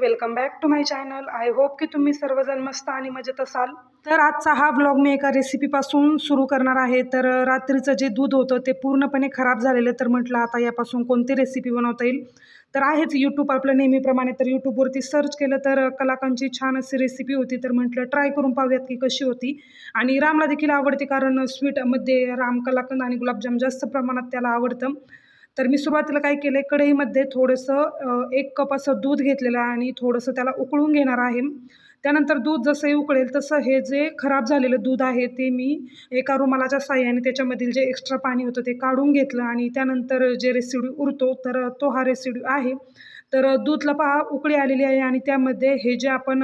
Welcome back to my channel. I hope की तुम्ही सर्वजण मस्त आणि मजेत असाल. तर आजचा हा ब्लॉग मी एका रेसिपीपासून सुरू करणार आहे. तर रात्रीचं जे दूध होतं ते पूर्णपणे खराब झालेलं तर म्हटलं आता यापासून कोणती रेसिपी बनवता येईल? तर आहेच यूट्यूब आपलं नेहमीप्रमाणे. तर यूट्यूबवरती सर्च केलं तर कलाकांची छान अशी रेसिपी होती. तर म्हटलं ट्राय करून पाहूयात की कशी होती. आणि रामला देखील आवडते कारण स्वीटमध्ये राम कलाकंद आणि गुलाबजाम जास्त प्रमाणात त्याला आवडतं. तर मी सुरुवातीला काय केलं आहे कढईमध्ये थोडंसं एक कप असं दूध घेतलेलं आहे आणि थोडंसं त्याला उकळून घेणार आहे. त्यानंतर दूध जसंही उकळेल तसं हे जे खराब झालेलं दूध आहे ते मी एका रुमालाच्या साह्याने त्याच्यामधील जे एक्स्ट्रा पाणी होतं ते काढून घेतलं आणि त्यानंतर जे रेसिड्यू उरतो तर तो हा रेसिड्यू आहे. तर दूधला पहा उकळी आलेली आहे आणि त्यामध्ये हे जे आपण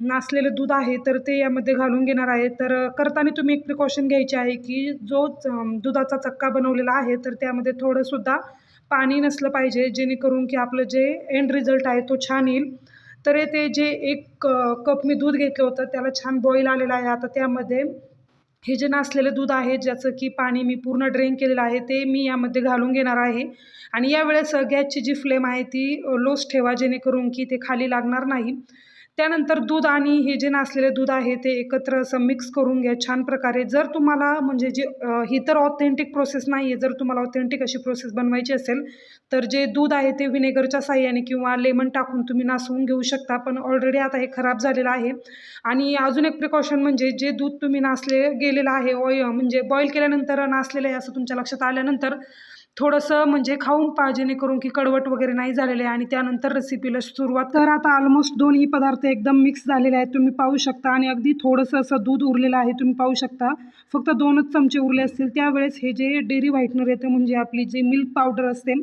नासलेलं दूध आहे तर ते यामध्ये घालून घेणार आहे. तर करताना तुम्ही एक प्रिकॉशन घ्यायचे आहे की जो दुधाचा चक्का बनवलेला आहे तर त्यामध्ये थोडंसुद्धा पाणी नसलं पाहिजे जेणेकरून की आपलं जे एंड रिझल्ट आहे तो छान येईल. तर हे ते जे एक कप मी दूध घेतलं होतं त्याला छान बॉईल आलेलं आहे. आता त्यामध्ये हे जे नासलेलं दूध आहे ज्याचं की पाणी मी पूर्ण ड्रेन केलेलं आहे ते मी यामध्ये घालून घेणार आहे. आणि यावेळेस गॅसची जी फ्लेम आहे ती लोस ठेवा जेणेकरून की ते खाली लागणार नाही. त्यानंतर दूध आणि हे जे नासलेले दूध आहे ते एकत्र असं मिक्स करून घ्या. छान प्रकारे जर तुम्हाला म्हणजे जे ही तर ऑथेंटिक प्रोसेस नाही आहे जर तुम्हाला ऑथेंटिक अशी प्रोसेस बनवायची असेल तर जे दूध आहे ते व्हिनेगरच्या साह्याने किंवा लेमन टाकून तुम्ही नासवून घेऊ शकता. पण ऑलरेडी आता हे खराब झालेलं आहे. आणि अजून एक प्रिकॉशन म्हणजे जे दूध तुम्ही नासले गेलेलं आहे ऑय म्हणजे बॉईल केल्यानंतर नासलेलं आहे असं तुमच्या लक्षात आल्यानंतर थोडंसं म्हणजे खाऊन पहा जेणेकरून की कडवट वगैरे नाही झालेले आहे आणि त्यानंतर रेसिपीला सुरुवात. तर आता ऑलमोस्ट दोन्ही पदार्थ एकदम मिक्स झालेले आहेत. तुम्ही पाहू शकता आणि अगदी थोडंसं असं दूध उरलेलं आहे. तुम्ही पाहू शकता. फक्त दोनच चमचे उरले असतील. त्यावेळेस हे जे डेअरी व्हाईटनर येतं म्हणजे आपली जे मिल्क पावडर असते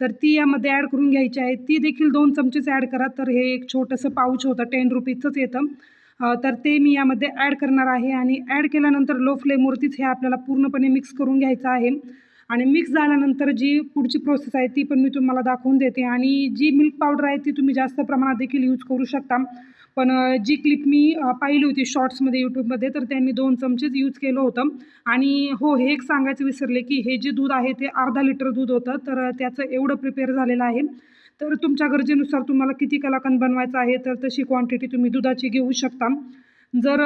तर ती यामध्ये ॲड करून घ्यायची आहे. ती देखील दोन चमचेच ॲड करा. तर हे एक छोटंसं पाऊच होतं. टेन रुपीजचंच येतं. तर ते मी यामध्ये ॲड करणार आहे आणि ॲड केल्यानंतर लो फ्लेमवरतीच हे आपल्याला पूर्णपणे मिक्स करून घ्यायचं आहे. आणि मिक्स झाल्यानंतर जी पुढची प्रोसेस आहे ती पण मी तुम्हाला दाखवून देते. आणि जी मिल्क पावडर आहे ती तुम्ही जास्त प्रमाणात देखील यूज करू शकता. पण जी क्लिप मी पाहिली होती शॉर्ट्समध्ये यूट्यूबमध्ये तर त्यांनी दोन चमचेच यूज केलं होतं. आणि हो हे एक सांगायचं विसरले की हे जे दूध आहे ते अर्धा लिटर दूध होतं. तर त्याचं एवढं प्रिपेअर झालेलं आहे. तर तुमच्या गरजेनुसार तुम्हाला किती कलाकंद बनवायचं आहे तर तशी क्वांटिटी तुम्ही दुधाची घेऊ शकता. जर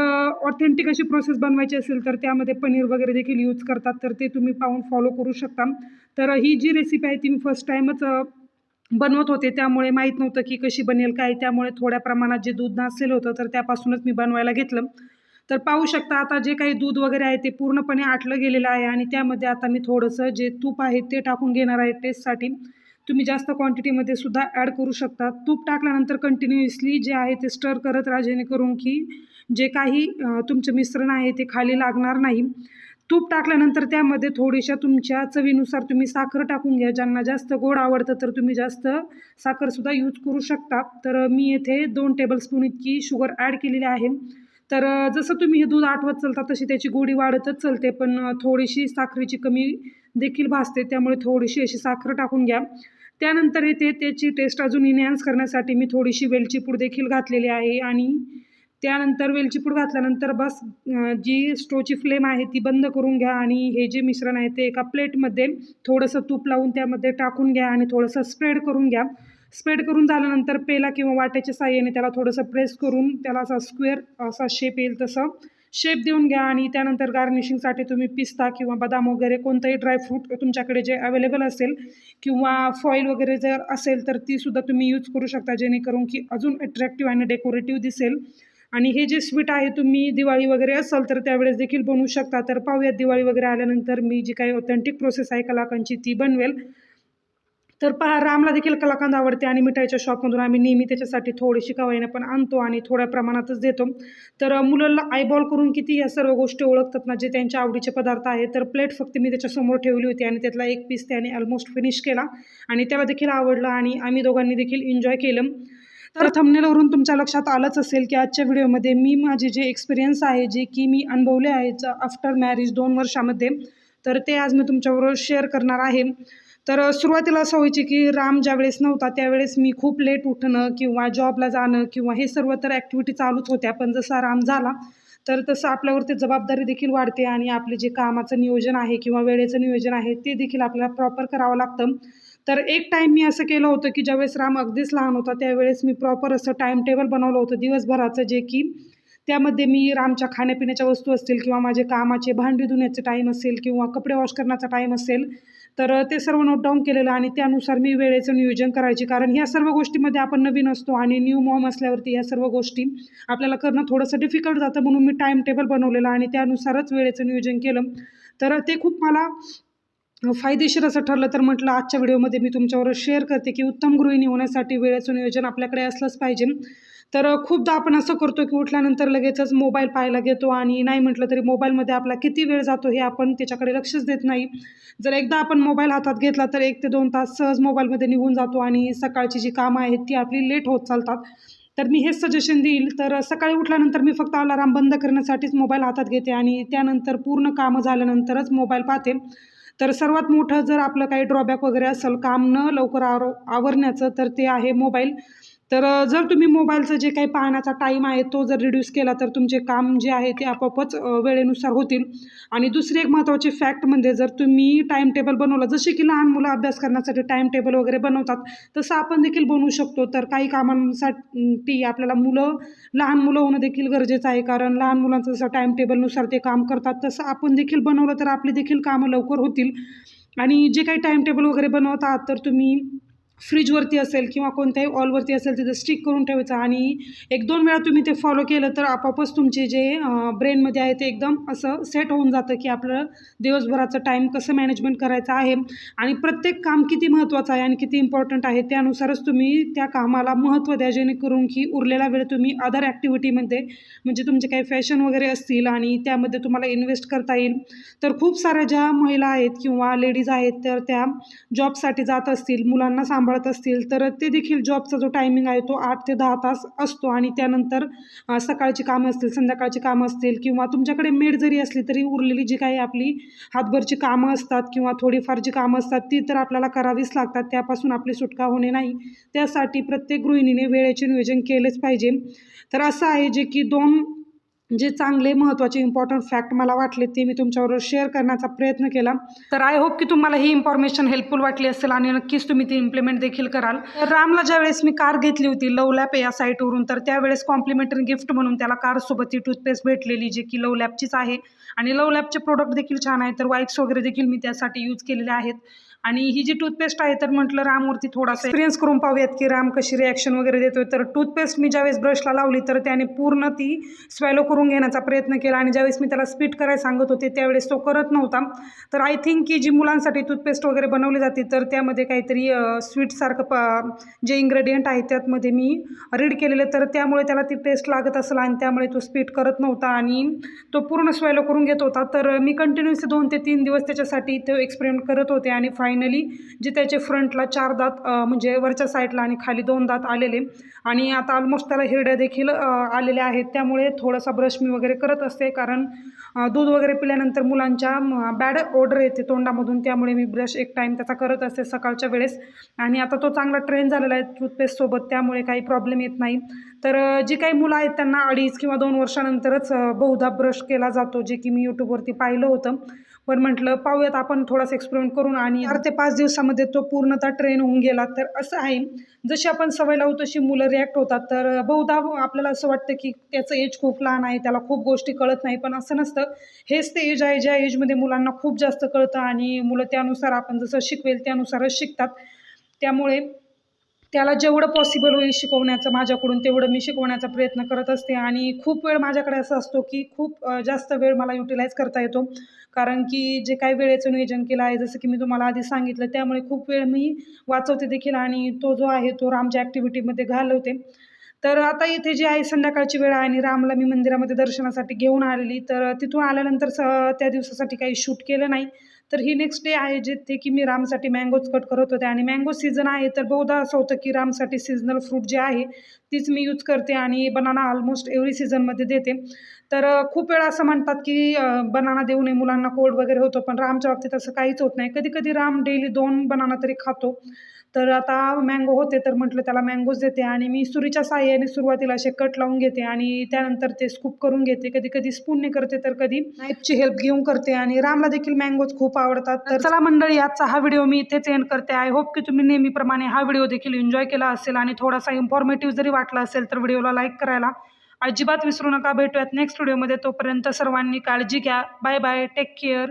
ऑथेंटिक अशी प्रोसेस बनवायची असेल तर त्यामध्ये पनीर वगैरे देखील यूज करतात तर ते तुम्ही पाहून फॉलो करू शकता. तर ही जी रेसिपी आहे ती मी फर्स्ट टाईमच बनवत होते. त्यामुळे माहीत नव्हतं की कशी बनेल काय त्यामुळे थोड्या प्रमाणात जे दूध नासलेलं होतं तर त्यापासूनच मी बनवायला घेतलं. तर पाहू शकता आता जे काही दूध वगैरे आहे ते पूर्णपणे आटलं गेलेलं आहे आणि त्यामध्ये आता मी थोडंसं जे तूप आहे ते टाकून घेणार आहे टेस्टसाठी तुम्ही जास्त क्वांटिटीमध्ये सुद्धा ॲड करू शकता. तूप टाकल्यानंतर कंटिन्युअसली जे आहे ते स्टर करत राहा जेणेकरून की जे काही तुमचं मिश्रण आहे ते खाली लागणार नाही. तूप टाकल्यानंतर त्यामध्ये थोडीशा तुमच्या चवीनुसार तुम्ही साखर टाकून घ्या. ज्यांना जास्त गोड आवडतं तर तुम्ही जास्त साखरसुद्धा यूज करू शकता. तर मी येथे दोन टेबलस्पून इतकी शुगर ॲड केलेली आहे. तर जसं तुम्ही हे दूध आठवत चालता तशी त्याची गोडी वाढतच चालते. पण थोडीशी साखरेची कमी देखील भासते. त्यामुळे थोडीशी अशी साखर टाकून घ्या. त्यानंतर येथे त्याची टेस्ट अजून इन्हॅन्स करण्यासाठी मी थोडीशी वेलची पूड देखील घातलेली आहे. आणि त्यानंतर वेलचीपूड घातल्यानंतर बस जी स्टोची फ्लेम आहे ती बंद करून घ्या आणि हे जे मिश्रण आहे ते एका प्लेटमध्ये थोडंसं तूप लावून त्यामध्ये टाकून घ्या आणि थोडंसं स्प्रेड करून घ्या. स्प्रेड करून झाल्यानंतर पेला किंवा वाट्याच्या साह्याने त्याला थोडंसं प्रेस करून त्याला असा स्क्वेअर असा शेप येईल तसं शेप देऊन घ्या आणि त्यानंतर गार्निशिंगसाठी तुम्ही पिस्ता किंवा बदाम वगैरे कोणतंही ड्रायफ्रूट तुमच्याकडे जे अवेलेबल असेल किंवा फॉईल वगैरे जर असेल तर तीसुद्धा तुम्ही यूज करू शकता जेणेकरून की अजून अट्रॅक्टिव्ह आणि डेकोरेटिव्ह दिसेल. आणि हे जे स्वीट आहे तुम्ही दिवाळी वगैरे असाल तर त्यावेळेस देखील बनवू शकता. तर पाहूयात दिवाळी वगैरे आल्यानंतर मी जी काही ऑथेंटिक प्रोसेस आहे कलाकांची ती बनवेल. तर पहा रामला देखील कलाकांद आवडते आणि मिठाईच्या शॉपमधून आम्ही नेहमी त्याच्यासाठी थोडीशी कवायनं पण आणतो आणि थोड्या प्रमाणातच देतो. तर मुलांना आयबॉल करून किती या सर्व गोष्टी ओळखतात ना जे त्यांच्या आवडीचे पदार्थ आहे तर प्लेट फक्त मी त्याच्यासमोर ठेवली होती आणि त्यातला एक पीस त्याने ऑलमोस्ट फिनिश केला. आणि त्याला देखील आवडलं आणि आम्ही दोघांनी देखील एन्जॉय केलं. तर थंबनेलवरून तुमच्या लक्षात आलंच असेल की आजच्या व्हिडिओमध्ये मी माझे जे एक्सपिरियन्स आहे जे की मी अनुभवले आहेत आफ्टर मॅरेज दोन वर्षामध्ये तर ते आज मी तुमच्याबरोबर शेअर करणार आहे. तर सुरुवातीला असं व्हायची की राम ज्यावेळेस नव्हता त्यावेळेस मी खूप लेट उठणं किंवा जॉबला जाणं किंवा हे सर्व तर ॲक्टिव्हिटी चालूच होत्या पण जसा राम झाला तर तसं आपल्यावरती जबाबदारी देखील वाढते आणि आपले जे कामाचं नियोजन आहे किंवा वेळेचं नियोजन आहे ते देखील आपल्याला प्रॉपर करावं लागतं. तर एक टाईम मी असं केलं होतं की ज्यावेळेस राम अगदीच लहान होता त्यावेळेस मी प्रॉपर असं टाईम टेबल बनवलं होतं दिवसभराचं जे की त्यामध्ये मी रामच्या खाण्यापिण्याच्या वस्तू असतील किंवा माझे कामाचे भांडी धुण्याचे टाईम असेल किंवा कपडे वॉश करण्याचा टाईम असेल तर ते सर्व नोट डाऊन केलेलं आणि त्यानुसार मी वेळेचं नियोजन करायची. कारण ह्या सर्व गोष्टीमध्ये आपण नवीन असतो आणि न्यू मॉम असल्यावरती ह्या सर्व गोष्टी आपल्याला करणं थोडंसं डिफिकल्ट जातं म्हणून मी टाईम टेबल बनवलेलं आणि त्यानुसारच वेळेचं नियोजन केलं. तर ते खूप मला फायदेशीर असं ठरलं तर म्हटलं आजच्या व्हिडिओमध्ये मी तुमच्यावर शेअर करते की उत्तम गृहिणी होण्यासाठी वेळेचं नियोजन आपल्याकडे असलंच पाहिजे. तर खूपदा आपण असं करतो की उठल्यानंतर लगेचच मोबाईल पाहायला घेतो आणि नाही म्हटलं तरी मोबाईलमध्ये आपला किती वेळ जातो हे आपण त्याच्याकडे लक्षच देत नाही. जर एकदा आपण मोबाईल हातात घेतला तर एक ते दोन तास सहज मोबाईलमध्ये निघून जातो आणि सकाळची जी कामं आहेत ती आपली लेट होत चालतात. तर मी हेच सजेशन देईल तर सकाळी उठल्यानंतर मी फक्त अलाराम बंद करण्यासाठीच मोबाईल हातात घेते आणि त्यानंतर पूर्ण कामं झाल्यानंतरच मोबाईल पाहते. तर सर्वात मोठं जर आपलं काही ड्रॉबॅक वगैरे असेल काम न लवकर आरो आवरण्याचं तर ते आहे मोबाईल तर जर तुम्ही मोबाईलचं जे काही पाहण्याचा टाईम आहे तो जर रिड्यूस केला तर तुमचे काम जे आहे ते आपोआपच वेळेनुसार होतील. आणि दुसरी एक महत्त्वाची फॅक्ट म्हणजे जर तुम्ही टाईम टेबल बनवलं जसे की लहान मुलं अभ्यास करण्यासाठी टाईम टेबल वगैरे बनवतात तसं आपण देखील बनवू शकतो. तर काही कामांसाठी आपल्याला मुलं लहान मुलं होणं देखील गरजेचं आहे. कारण लहान मुलांचं जसं टाईम टेबलनुसार ते काम करतात तसं आपण देखील बनवलं तर आपली देखील कामं लवकर होतील. आणि जे काही टाईम टेबल वगैरे बनवतात तर तुम्ही फ्रीजवरती असेल किंवा कोणत्याही ऑलवरती असेल तिथं स्टिक करून ठेवायचं आणि एक दोन वेळा तुम्ही ते फॉलो केलं तर आपोआपच तुमचे जे ब्रेनमध्ये आहे ते एकदम असं सेट होऊन जातं की आपलं दिवसभराचं टाईम कसं मॅनेजमेंट करायचं आहे आणि प्रत्येक काम किती महत्त्वाचं आहे आणि किती इम्पॉर्टंट आहे त्यानुसारच तुम्ही त्या कामाला महत्त्व द्या जेणेकरून की उरलेला वेळ तुम्ही अदर ॲक्टिव्हिटीमध्ये म्हणजे तुमचे काही फॅशन वगैरे असतील आणि त्यामध्ये तुम्हाला इन्व्हेस्ट करता येईल. तर खूप साऱ्या ज्या महिला आहेत किंवा लेडीज आहेत तर त्या जॉबसाठी जात असतील मुलांना सांभाळत असतील तर ते देखील जॉबचा जो टायमिंग आहे तो आठ ते दहा तास असतो. आणि त्यानंतर सकाळची कामं असतील संध्याकाळची कामं असतील किंवा तुमच्याकडे मेड जरी असली तरी उरलेली जी काही आपली हातभरची कामं असतात किंवा थोडीफार जी कामं असतात ती तर आपल्याला करावीच लागतात. त्यापासून आपली सुटका होणे नाही. त्यासाठी प्रत्येक गृहिणीने वेळेचे नियोजन केलेच पाहिजे. तर असं आहे जे की दोन जे चांगले महत्त्वाचे इम्पॉर्टंट फॅक्ट मला वाटले ते मी तुमच्याबरोबर शेअर करण्याचा प्रयत्न केला. तर आय होप की तुम्हाला ही इन्फॉर्मेशन हेल्पफुल वाटली असेल आणि नक्कीच तुम्ही ती इम्प्लिमेंट देखील कराल. तर रामला ज्यावेळेस मी कार घेतली होती लव लॅप या साईटवरून तर त्यावेळेस कॉम्प्लिमेंटरी गिफ्ट म्हणून त्याला कारसोबत ती टूथपेस्ट भेटलेली जी की लव लॅपचीच आहे. आणि लव लॅपचे प्रोडक्ट देखील छान आहे तर वाईप्स वगैरे देखील मी त्यासाठी यूज केलेले आहेत. आणि ही जी टूथपेस्ट आहे तर म्हटलं रामवरती थोडासा एक्सपिरियन्स करून पाहूयात की राम कशी रिॲक्शन वगैरे देतोय. तर टूथपेस्ट मी ज्यावेळेस ब्रशला लावली तर त्याने पूर्ण ती स्वॅलो करून घेण्याचा प्रयत्न केला आणि ज्यावेळेस मी त्याला स्पीट करायला सांगत होते त्यावेळेस तो करत नव्हता. तर आय थिंक की जी मुलांसाठी टूथपेस्ट वगैरे बनवली जाते तर त्यामध्ये काहीतरी स्वीटसारखं प जे इन्ग्रेडियंट आहे त्यातमध्ये मी रीड केलेलं. तर त्यामुळे त्याला ती टेस्ट लागत असेल आणि त्यामुळे तो स्पीट करत नव्हता आणि तो पूर्ण स्वॅलो करून घेत होता. तर मी कंटिन्युअसली दोन ते तीन दिवस त्याच्यासाठी तो एक्सपेरिमेंट करत होते आणि फायनली जे त्याचे फ्रंटला चार दात म्हणजे वरच्या साईडला आणि खाली दोन दात आलेले. आणि आता ऑलमोस्ट त्याला हिरड्या देखील आलेल्या आहेत. त्यामुळे थोडासा ब्रश मी वगैरे करत असते. कारण दूध वगैरे पिल्यानंतर मुलांच्या बॅड ऑर्डर येते तोंडामधून. त्यामुळे मी ब्रश एक टाईम त्याचा करत असते सकाळच्या वेळेस. आणि आता तो चांगला ट्रेन झालेला आहे टूथपेस्टसोबत त्यामुळे काही प्रॉब्लेम येत नाही. तर जी काही मुलं आहेत त्यांना अडीच किंवा दोन वर्षानंतरच बहुधा ब्रश केला जातो. जे की मी यूट्यूबवरती पाहिलं होतं. पण म्हटलं पाहूयात आपण थोडासा एक्सपेरिमेंट करून आणि चार ते पाच दिवसामध्ये तो पूर्णतः ट्रेन होऊन गेला. तर असं आहे. जशी आपण सवय लावू तशी मुलं रिॲक्ट होतात. तर बहुधा आपल्याला असं वाटतं की त्याचं एज खूप लहान आहे त्याला खूप गोष्टी कळत नाही. पण असं नसतं. हेच ते एज आहे ज्या एजमध्ये मुलांना खूप जास्त कळतं आणि मुलं त्यानुसार आपण जसं शिकवेल त्यानुसारच शिकतात. त्यामुळे त्याला जेवढं पॉसिबल होईल शिकवण्याचं माझ्याकडून तेवढं मी शिकवण्याचा प्रयत्न करत असते. आणि खूप वेळ माझ्याकडे असं असतो की खूप जास्त वेळ मला युटिलाइज करता येतो. कारण की जे काही वेळेचं नियोजन केलं आहे जसं की मी तुम्हाला आधी सांगितलं त्यामुळे खूप वेळ मी वाचवते देखील. आणि तो जो आहे तो रामच्या ॲक्टिव्हिटीमध्ये घालवते. तर आता इथे जी आहे संध्याकाळची वेळ आहे आणि रामला मी मंदिरामध्ये दर्शनासाठी घेऊन आलेली. तर तिथून आल्यानंतर स त्या दिवसासाठी काही शूट केलं नाही. तर ही नेक्स्ट डे आहे जिथे की मी रामसाठी मँगोज कट करत होते आणि मँगो सीझन आहे तर बहुधा असं होतं की रामसाठी सीझनल फ्रूट जे आहे तीच मी यूज करते आणि बनाना ऑलमोस्ट एव्हरी सीझनमध्ये देते. तर खूप वेळा असं म्हणतात की बनाना देऊ नये मुलांना कोल्ड वगैरे होतो पण रामच्या बाबतीत असं काहीच होत नाही. कधी कधी राम डेली दोन बनाना तरी खातो. तर आता मँगो होते तर म्हटलं त्याला मँगोज देते आणि मी सुरीच्या साह्याने सुरुवातीला असे कट लावून घेते आणि त्यानंतर ते स्कूप करून घेते. कधी कधी स्पूनने करते तर कधी नाईफची हेल्प घेऊन करते आणि रामला देखील मँगोज खूप आवडतात. तर चला मंडळी आजचा हा व्हिडिओ मी इथेच एंड करते. आय होप की तुम्ही नेहमीप्रमाणे हा व्हिडिओ देखील एन्जॉय केला असेल आणि थोडासा इन्फॉर्मेटिव्ह जरी वाटला असेल तर व्हिडिओला लाईक करायला. अजिबात विसरू नका. भेटूयात नेक्स्ट व्हिडिओमध्ये तोपर्यंत सर्वांनी काळजी घ्या. Bye bye take care